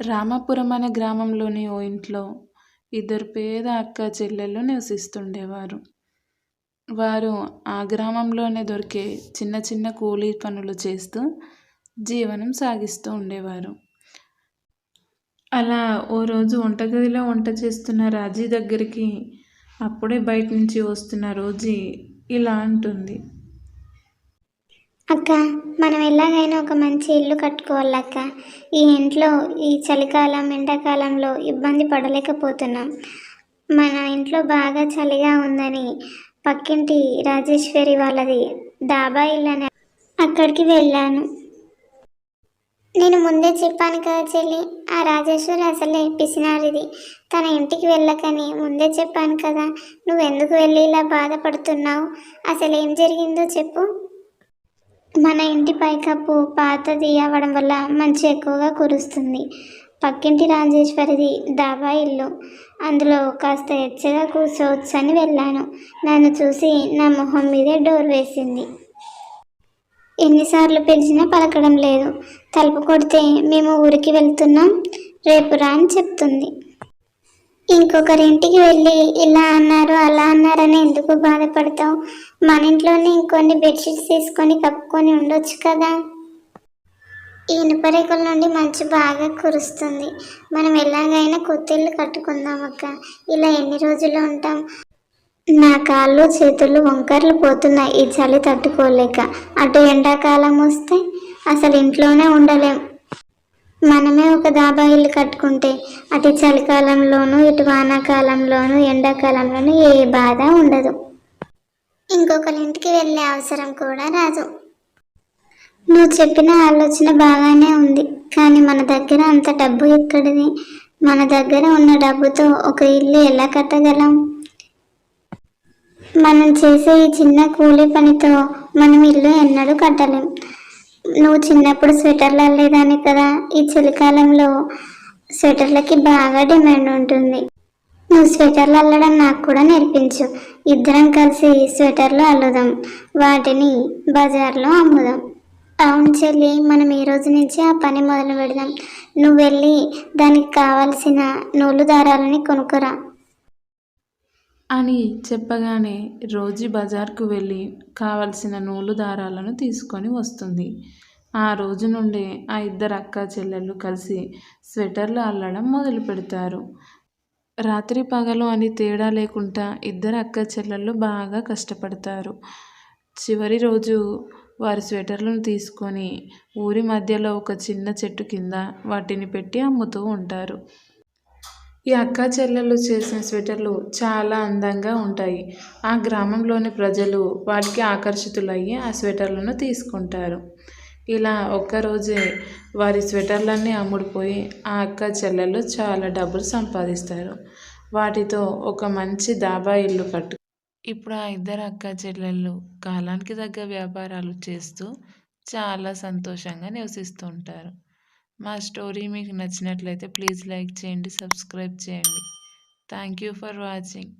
రామాపురం అనే గ్రామంలోని ఓ ఇంట్లో ఇద్దరు పేద అక్క చెల్లెళ్ళు నివసిస్తుండేవారు. వారు ఆ గ్రామంలోనే దొరికే చిన్న చిన్న కూలీ పనులు చేస్తూ జీవనం సాగిస్తూ ఉండేవారు. అలా ఓ రోజు వంటగదిలో వంట చేస్తున్న రాజీ దగ్గరికి అప్పుడే బయట నుంచి వస్తున్న రోజీ ఇలా అంటుంది. అక్క మనం ఎలాగైనా ఒక మంచి ఇల్లు కట్టుకోవాలక్క. ఈ ఇంట్లో ఈ చలికాలం ఎండాకాలంలో ఇబ్బంది పడలేకపోతున్నాం. మన ఇంట్లో బాగా చలిగా ఉందని పక్కింటి రాజేశ్వరి వాళ్ళది డాబా ఇల్లు అని అక్కడికి వెళ్ళాను. నేను ముందే చెప్పాను కదా చెల్లి ఆ రాజేశ్వరి అసలే పిసినారిది. తన ఇంటికి వెళ్ళకని ముందే చెప్పాను కదా నువ్వు ఎందుకు వెళ్ళి ఇలా బాధపడుతున్నావు? అసలు ఏం జరిగిందో చెప్పు. మన ఇంటి పైకప్పు పాతది అవ్వడం వల్ల మంచు ఎక్కువగా కురుస్తుంది. పక్కింటి రాజేశ్వరిది దాబా ఇల్లు. అందులో కాస్త ఎచ్చగా కూర్చోవచ్చని వెళ్ళాను. నన్ను చూసి నా మొహం మీదే డోర్ వేసింది. ఎన్నిసార్లు పిలిచినా పలకడం లేదు. తలుపు కొడితే మేము ఊరికి వెళ్తున్నాం. రేపు రా అని చెప్తుంది. ఇంకొకరింటికి వెళ్ళి ఇలా అన్నారు అలా అన్నారని ఎందుకు బాధపడతావు? మన ఇంట్లోనే ఇంకొన్ని బెడ్షీట్స్ తీసుకొని కప్పుకొని ఉండొచ్చు కదా? ఈ ఇనుపరేకుల నుండి మంచు బాగా కురుస్తుంది. మనం ఎలాగైనా కొత్తిళ్ళు కట్టుకుందాం అక్క. ఇలా ఎన్ని రోజులు ఉంటాం? నా కాళ్ళు చేతులు వంకర్లు పోతున్నాయి. ఈ చలి తట్టుకోలేక. అటు ఎండాకాలం వస్తే అసలు ఇంట్లోనే ఉండలేం. మనమే ఒక దాబా ఇల్లు కట్టుకుంటే అటు చలికాలంలోనూ ఇటు వానాకాలంలోనూ ఎండాకాలంలోనూ ఏ బాధ ఉండదు. ఇంకొకరి ఇంటికి వెళ్ళే అవసరం కూడా రాదు. నువ్వు చెప్పిన ఆలోచన బాగానే ఉంది కానీ మన దగ్గర అంత డబ్బు ఎక్కడిది? మన దగ్గర ఉన్న డబ్బుతో ఒక ఇల్లు ఎలా కట్టగలం? మనం చేసే ఈ చిన్న కూలీ పనితో మనం ఇల్లు ఎన్నడూ కట్టలేం. నువ్వు చిన్నప్పుడు స్వెటర్లు అల్లేదాన్ని కదా? ఈ చలికాలంలో స్వెటర్లకి బాగా డిమాండ్ ఉంటుంది. నువ్వు స్వెటర్లు అల్లడం నాకు కూడా నేర్పించు. ఇద్దరం కలిసి స్వెటర్లు అల్లుదాం. వాటిని బజార్లో అమ్ముదాం. అవును చెల్లి మనం ఈ రోజు నుంచి ఆ పని మొదలు పెడదాం. నువ్వు వెళ్ళి దానికి కావాల్సిన నూలు దారాలని కొనుక్కురా. అని చెప్పగానే రోజీ బజార్కు వెళ్ళి కావలసిన నూలు దారాలను తీసుకొని వస్తుంది. ఆ రోజు నుండి ఆ ఇద్దరు అక్క చెల్లెళ్ళు కలిసి స్వెటర్లు అల్లడం మొదలు పెడతారు. రాత్రి పగలు అని తేడా లేకుండా ఇద్దరు అక్క చెల్లెళ్ళు బాగా కష్టపడతారు. చివరి రోజు వారి స్వెటర్లను తీసుకొని ఊరి మధ్యలో ఒక చిన్న చెట్టు కింద వాటిని పెట్టి అమ్ముతూ ఉంటారు. ఈ అక్క చెల్లెళ్ళు చేసిన స్వెటర్లు చాలా అందంగా ఉంటాయి. ఆ గ్రామంలోని ప్రజలు వాటికి ఆకర్షితులయ్యి ఆ స్వెటర్లను తీసుకుంటారు. ఇలా ఒక్కరోజే వారి స్వెటర్లన్నీ అమ్ముడుపోయి ఆ అక్క చెల్లెళ్ళు చాలా డబ్బులు సంపాదిస్తారు. వాటితో ఒక మంచి దాబా ఇల్లు కట్టు ఇప్పుడు ఆ ఇద్దరు అక్క చెల్లెళ్ళు కాలానికి తగ్గ వ్యాపారాలు చేస్తూ చాలా సంతోషంగా నివసిస్తూ ఉంటారు. మా స్టోరీ మీకు నచ్చినట్లయితే ప్లీజ్ లైక్ చేయండి సబ్స్క్రైబ్ చేయండి. Thank you for watching